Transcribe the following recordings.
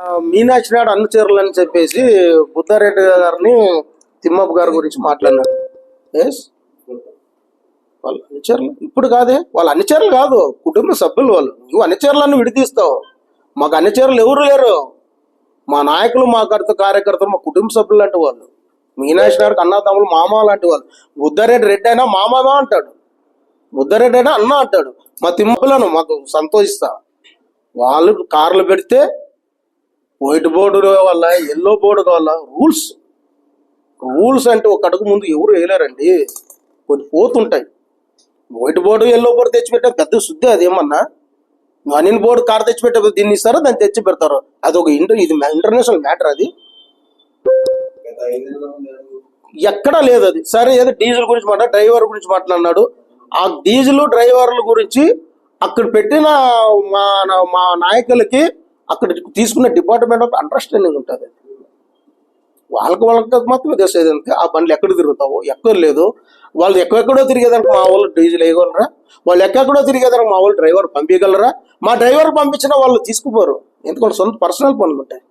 మీనాక్షి నాడు అనుచరులు అని చెప్పేసి బుద్ధారెడ్డి గారిని తిమ్మప్ప గారి గురించి మాట్లాడినారు. ఎస్ వాళ్ళు అనుచరులు ఇప్పుడు కాదే వాళ్ళు అనుచరులు కాదు కుటుంబ సభ్యులు వాళ్ళు. నువ్వు అన్ని చీరలన్నీ విడితీస్తావు. మాకు అనుచరులు ఎవరు లేరు. మా నాయకులు మా కర్త కార్యకర్తలు మా కుటుంబ సభ్యులు లాంటి వాళ్ళు. మీనాక్షి నాయుడుకి అన్న తమ్ముడు మామ లాంటి వాళ్ళు. బుద్ధారెడ్డి రెడ్డి అయినా మామా అంటాడు. బుద్ధారెడ్డి అయినా అన్న అంటాడు. మా తిమ్మపులను మాకు సంతోషిస్తా. వాళ్ళు కార్లు పెడితే వైట్ బోర్డు వల్ల ఎల్లో బోర్డు వల్ల రూల్స్. రూల్స్ అంటే ఒక అడుగు ముందు ఎవరు వేయలేరండి. కొన్ని పోతుంటాయి. వైట్ బోర్డు ఎల్లో బోర్డు తెచ్చిపెట్టే పెద్ద శుద్ధి అదేమన్నా అనిల్ బోర్డు కార్ తెచ్చిపెట్టే దీన్ని ఇస్తారో? దాన్ని తెచ్చి పెడతారు? అది ఒక ఇంటర్ ఇది ఇంటర్నేషనల్ మ్యాటర్ అది. ఎక్కడా లేదు అది. సరే ఏదో డీజిల్ గురించి మాట డ్రైవర్ గురించి మాట్లాడినాడు. ఆ డీజిల్ డ్రైవర్ల గురించి అక్కడ పెట్టిన మా మా నాయకులకి అక్కడ తీసుకున్న డిపార్ట్మెంట్ ఆఫ్ అండర్స్టాండింగ్ ఉంటుంది. వాళ్ళకి వాళ్ళకి మాత్రమే తెలిసేది ఆ బండ్లు ఎక్కడ తిరుగుతావో ఎక్కడ లేదు. వాళ్ళు ఎక్కడెక్కడో తిరిగేదానికి మా వాళ్ళు డీజిల్ వేయగలరా? వాళ్ళు ఎక్కడెక్కడో తిరిగేదానికి మా వాళ్ళు డ్రైవర్ పంపించగలరా? మా డ్రైవర్ పంపించినా వాళ్ళు తీసుకుపోరు. ఎందుకంటే సొంత పర్సనల్ పనులు ఉంటాయి.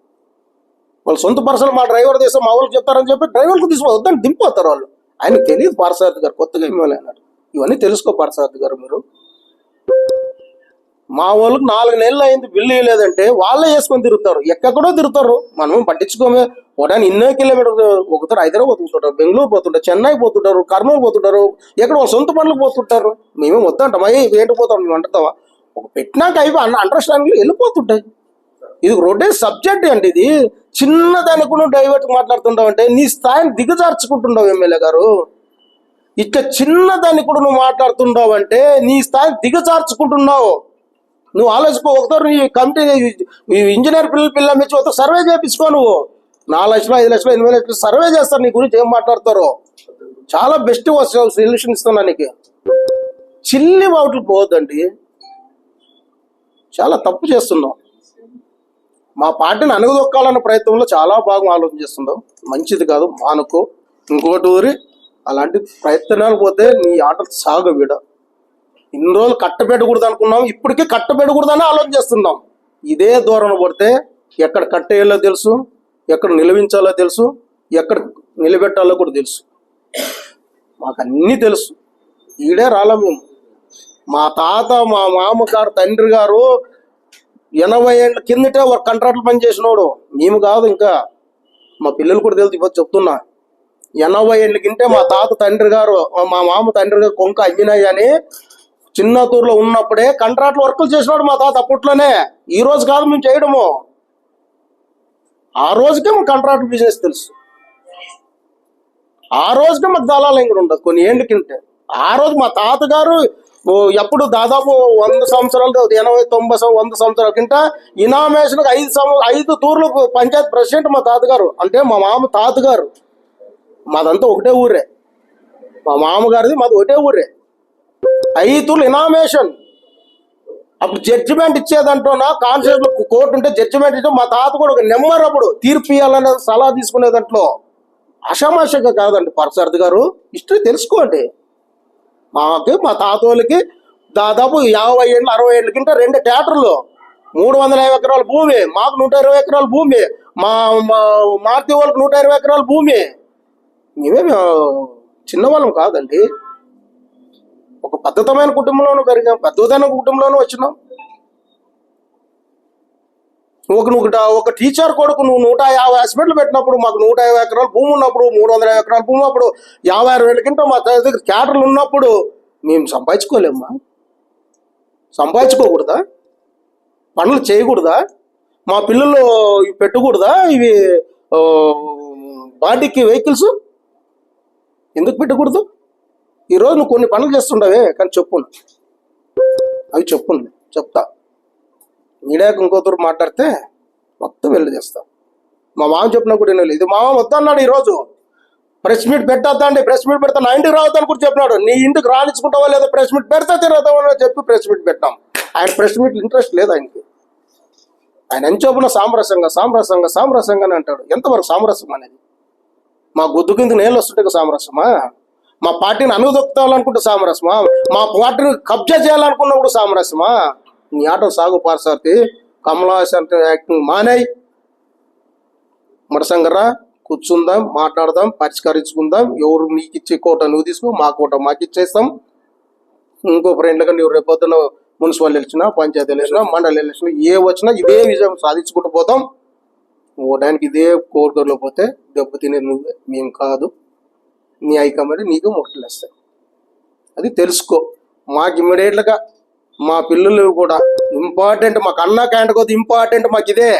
వాళ్ళు సొంత పర్సనల్ మా డ్రైవర్ తీస్తే మా వాళ్ళకి చెప్తారని చెప్పి డ్రైవర్కి తీసుకోవద్దని దింపుతారు వాళ్ళు. ఆయన తెలియదు పార్సారథి గారు కొత్తగా ఎమ్మెల్యే అన్నాడు ఇవన్నీ తెలుసుకో పార్సారథి గారు మీరు. మా వాళ్ళకి నాలుగు నెలలు అయింది బిల్లు వేయలేదంటే వాళ్ళే వేసుకొని తిరుగుతారు. ఎక్కడో తిరుగుతారు. మనం పట్టించుకోమే. ఒకటాన్ని ఎన్నో కిలోమీటర్ ఒకతారు హైదరాబాద్ పోతుంటారు బెంగళూరు పోతుంటారు చెన్నై పోతుంటారు కర్నూలు పోతుంటారు ఎక్కడ వాళ్ళ సొంత పనులకు పోతుంటారు. మేమే వద్దంటాం. అయ్యి ఏంటి పోతాం మేము అంటావా? ఒక పెట్టినాక అవి అండర్స్టాండింగ్ వెళ్ళిపోతుంటాయి. ఇది రోడ్డే సబ్జెక్ట్ అండి ఇది. చిన్నదానికి కూడా డైవర్ట్ మాట్లాడుతుంటావు అంటే నీ స్థాయిని దిగజార్చుకుంటున్నావు ఎమ్మెల్యే గారు. ఇట్లా చిన్నదానికి కూడా నువ్వు మాట్లాడుతుంటావు అంటే నీ స్థాయిని దిగజార్చుకుంటున్నావు. నువ్వు ఆలోచిపో ఒకసారి నీ కమిటీ ఈ ఇంజనీర్ పిల్లలు మెచ్చి ఒక సర్వే చేపించుకో నువ్వు. నాలుగు లక్షలు ఐదు లక్షలు ఎనిమిది లక్షలు సర్వే చేస్తారు నీ గురించి ఏం మాట్లాడతారో. చాలా బెస్ట్ సొల్యూషన్ ఇస్తున్నా నీకు. చిల్లి వాటికి పోవద్దండి. చాలా తప్పు చేస్తున్నావు. మా పార్టీని అణగదొక్కాలన్న ప్రయత్నంలో చాలా బాగా ఆలోచన చేస్తున్నావు. మంచిది కాదు మానుకో. ఇంకోటి ఊరి అలాంటి ప్రయత్నాలు పోతే నీ ఆటలు సాగ వీడ ఇన్ని రోజులు కట్టబెట్టకూడదు అనుకున్నాం ఇప్పటికీ కట్టబెట్టకూడదని ఆలోచన చేస్తున్నాం. ఇదే దూరం పడితే ఎక్కడ కట్టేయాలో తెలుసు ఎక్కడ నిలవించాలో తెలుసు ఎక్కడ నిలబెట్టాలో కూడా తెలుసు. మాకు అన్నీ తెలుసు. ఈడే రాలే మేము. మా తాత మా మామగారు తండ్రి గారు ఎనభై ఏళ్ళ కిందటే ఒక కాంట్రాక్ట్లు పని చేసినోడు. మేము కాదు ఇంకా. మా పిల్లలు కూడా తెలుసు ఇప్పుడు చెప్తున్నా. ఎనభై ఏళ్ళ కింటే మా తాత తండ్రి గారు మా మామ తండ్రి గారు కొంక అయ్యినాయి అని చిన్నతూరులో ఉన్నప్పుడే కంట్రాక్ట్ వర్కులు చేసినాడు మా తాత అప్పట్లోనే. ఈ రోజు కాదు మేము చేయడము. ఆ రోజుకే మాకు కంట్రాక్ట్ బిజినెస్ తెలుసు. ఆ రోజుకే మాకు దళాలు ఇంకా ఉండదు. కొన్ని ఏళ్ళ కింటే. ఆ రోజు మా తాతగారు ఓ ఎప్పుడు దాదాపు వంద సంవత్సరాలు ఎనభై తొంభై వంద సంవత్సరాల కింద ఇనామేషన్ ఐదు సంవ ఐదు తూర్లకు పంచాయత్ ప్రెసిడెంట్ మా తాతగారు. అంటే మా మామ తాతగారు. మాదంతా ఒకటే ఊరే. మా మామగారిది మాది ఒకటే ఊరే. ఐదు ఇనామేషన్. అప్పుడు జడ్జిమెంట్ ఇచ్చేదంటోనా? కాన్స్టిట్యూషన్ కోర్టు ఉంటే జడ్జిమెంట్ ఇచ్చే మా తాత కూడా ఒక నెంబర్ అప్పుడు తీర్పు ఇవ్వాలనే సలహా తీసుకునే దాంట్లో అషమాషగా కాదండి పరసారథి గారు. హిస్టరీ తెలుసుకోండి. మాకు మా తాత వాళ్ళకి దాదాపు యాభై ఏళ్ళు అరవై ఏళ్ళ కింద రెండు థియేటర్లు. మూడు వందల యాభై ఎకరాల భూమి. మాకు నూట ఇరవై ఎకరాల భూమి. మా మా మారుతి వాళ్ళకి నూట ఇరవై ఎకరాల భూమి. మేమేమి చిన్నవాళ్ళం కాదండి. ఒక పద్ధతమైన కుటుంబంలోనూ పెరిగాం. పద్ధతమైన కుటుంబంలోనూ వచ్చినాం. ఒక నువ్వు ఒక టీచర్ కొడుకు నువ్వు నూట యాభై హాస్పిటల్ పెట్టినప్పుడు మాకు నూట యాభై ఎకరాలు భూమి ఉన్నప్పుడు మూడు వందల యాభై ఎకరాల భూమి అప్పుడు యాభై అరవై వేల కింద మా దగ్గర క్యాటర్లు ఉన్నప్పుడు మేము సంపాదించుకోలేమ్మా సంపాదించుకోకూడదా? పనులు చేయకూడదా? మా పిల్లలు పెట్టకూడదా? ఇవి బాడీకి వెహికల్స్ ఎందుకు పెట్టకూడదు? ఈరోజు నువ్వు కొన్ని పనులు చేస్తుండవే కానీ చెప్పు. అవి చెప్పు చెప్తా. మీడియాకు ఇంకోతూరు మాట్లాడితే మొత్తం వెళ్ళి చేస్తా. మా మామ చెప్పినా కూడా నేను ఇది మామ వద్దన్నాడు ఈరోజు. ప్రెస్ మీట్ పెట్టద్దండి ప్రెస్ మీట్ పెడతా. నా ఇంటికి రావద్దని కూడా చెప్పినాడు. నీ ఇంటికి రాణించుకుంటావా లేదా? ప్రెస్ మీట్ పెడతా తిరగతావా చెప్పి ప్రెస్ మీట్ పెట్టాం. ఆయన ప్రెస్ మీట్ ఇంట్రెస్ట్ లేదు ఆయనకి. ఆయన ఎంచోపున సామరస్యంగా సామరస్యంగా సామరస్యంగా అని అంటాడు. ఎంతవరకు సామరస్యం అనేది? మా గుద్దు కింద నేను వస్తుంటే సామరస్యమా? మా పార్టీని అనుదొక్తాలనుకుంటే సామరస్యమా? మా పార్టీని కబ్జా చేయాలనుకున్నప్పుడు సామరస్యమా? నీ ఆటో సాగు పార్సార్తి కమలాసన్ యాక్టింగ్ మానేయ్. మడసంగరా కూర్చుందాం మాట్లాడదాం పరిష్కరించుకుందాం. ఎవరు నీకు ఇచ్చే కోట నువ్వు తీసుకో మా కోట మాకు ఇచ్చేస్తాం ఇంకో ఫ్రెండ్లుగా నువ్వు రేపొద్దున మున్సిపల్ ఎలక్షన్ పంచాయతీ ఎలక్షన్ మండలి ఎలక్షన్ ఏ వచ్చినా ఇదే విజయం సాధించుకుంటూ పోతాం. ఓడానికి ఇదే కోరికలో పోతే దెబ్బతినేది నువ్వే మేము కాదు. నీ హైకమాండ్ నీకు మొట్టలు వస్తాయి అది తెలుసుకో. మాకు ఇమ్మీడియట్గా మా పిల్లలు కూడా ఇంపార్టెంట్ మాకు అన్న క్యాంట్ కొద్ది ఇంపార్టెంట్ మాకు ఇదే.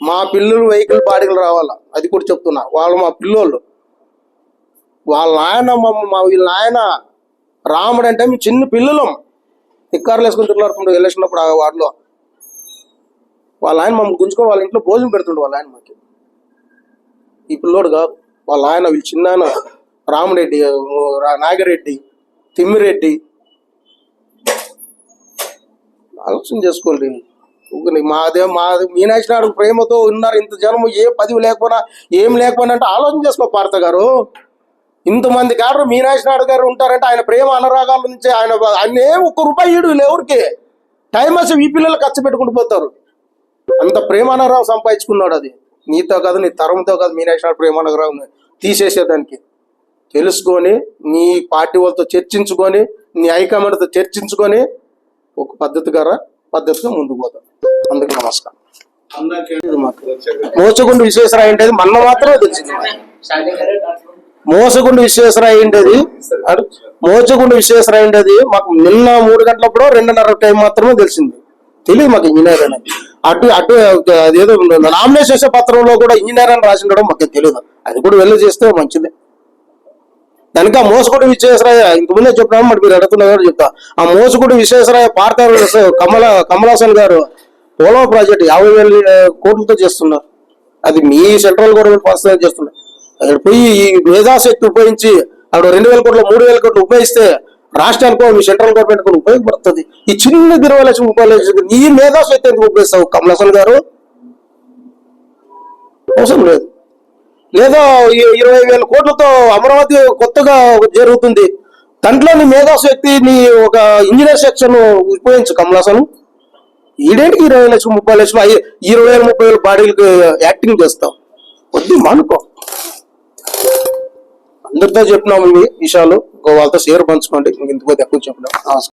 మా పిల్లలు వెహికల్ బాడీలు రావాలా? అది కూడా చెప్తున్నా. వాళ్ళు మా పిల్లోళ్ళు. వాళ్ళ నాయన మా వీళ్ళ నాయన రాముడు అంటే మేము చిన్న పిల్లలం. నిక్కారులు వేసుకుని తిరుగులాడుతుండే వెళ్ళేసినప్పుడు ఆ వార్డులో. వాళ్ళ ఆయన మమ్మల్ని గుంజుకొని వాళ్ళ ఇంట్లో భోజనం పెడుతుండే వాళ్ళ ఆయన మాకు. ఈ పిల్లోడు కాదు. వాళ్ళ ఆయన వీళ్ళు చిన్న ఆయన రామరెడ్డి రా- నాగిరెడ్డి తిమ్మిరెడ్డి. ఆలోచన చేసుకోండి మాదే మాది మీనాక్షి నాడు ప్రేమతో ఉన్నారు. ఇంత జనం ఏ పదవి లేకపోయినా ఏం లేకపోయినా అంటే ఆలోచన చేసుకో పార్త గారు. ఇంతమంది గారు మీనాక్షి నాయుడు గారు ఉంటారంటే ఆయన ప్రేమ అనురాగాల నుంచి ఆయన ఆయన ఒక్క రూపాయి ఈడు ఎవరికి టైం వచ్చి ఈ పిల్లలు ఖర్చు పెట్టుకుంటూ పోతారు. అంత ప్రేమ సంపాదించుకున్నాడు అది. నీతో కాదు నీ తరంతో కాదు మీనాక్షి నాయుడు ప్రేమ తీసేసేదానికి. తెలుసుకొని నీ పార్టీ వాళ్ళతో చర్చించుకొని నీ హైకమాండ్తో చర్చించుకొని ఒక పద్ధతిగా రా, పద్ధతిగా ముందుకు పోతాం అందుకు నమస్కారం. మోసగుండు విశ్వేశ్వరాయ అంటే మన మాత్రమే తెలిసింది. మోసగుండు విశ్వేశ్వరాయ ఏంటది? మోసగుండు విశ్వేశ్వరాయ ఏంటది? మాకు నిన్న మూడు గంటలప్పుడు రెండున్నర టైం మాత్రమే తెలిసింది. తెలియదు మాకు ఇంజనీర్ అని. అటు అటు అదేదో నామినేషన్ పత్రంలో కూడా ఇంజనీర్ అని రాసి ఉండడం మాకు తెలియదు. అది కూడా వెళ్ళి చేస్తే మంచిదే. దానికి మోసగుడి విశ్వేశ్వరయ్య ఇంక ముందే చెప్పినాము మరి మీరు అడుగుతున్నారు కాబట్టి చెప్తా. ఆ మోసగుడి విశ్వేశ్వరాయ పార్తారు కమల కమలాసన్ గారు పోలో ప్రాజెక్ట్ యాభై వేల కోట్లతో చేస్తున్నారు. అది మీ సెంట్రల్ గవర్నమెంట్ పాస్ చేస్తున్నారు. అక్కడ పోయి ఈ మేధాశక్తి ఉపయోగించి అక్కడ రెండు వేల కోట్లు మూడు వేల కోట్లు ఉపయోగిస్తే రాష్ట్రానికో మీ సెంట్రల్ గవర్నమెంట్ కూడా ఉపయోగపడుతుంది. ఈ చిన్న ఇరవై లక్షలు ముప్పై లక్షలు నీ మేధాశక్తి ఎందుకు ఉపయోగిస్తావు కమలాసన్ గారు? అవసరం లేదు. లేదా ఇరవై వేల కోట్లతో అమరావతి కొత్తగా జరుగుతుంది. దాంట్లోని మేధాశక్తి నీ ఒక ఇంజనీర్ సెక్షన్ ఉపయోగించు కమలాసను. ఈడేంటికి ఇరవై లక్షలు ముప్పై లక్షలు ఇరవై వేల ముప్పై వేల బాడీలకు యాక్టింగ్ చేస్తాం వద్దు మానుకో. అందరితో చెప్పినాము ఇవి విషయాలు. ఇంకో వాళ్ళతో షేర్ పంచుకోండి. ఇంక ఇంతకు ఎక్కువ చెప్పినాం.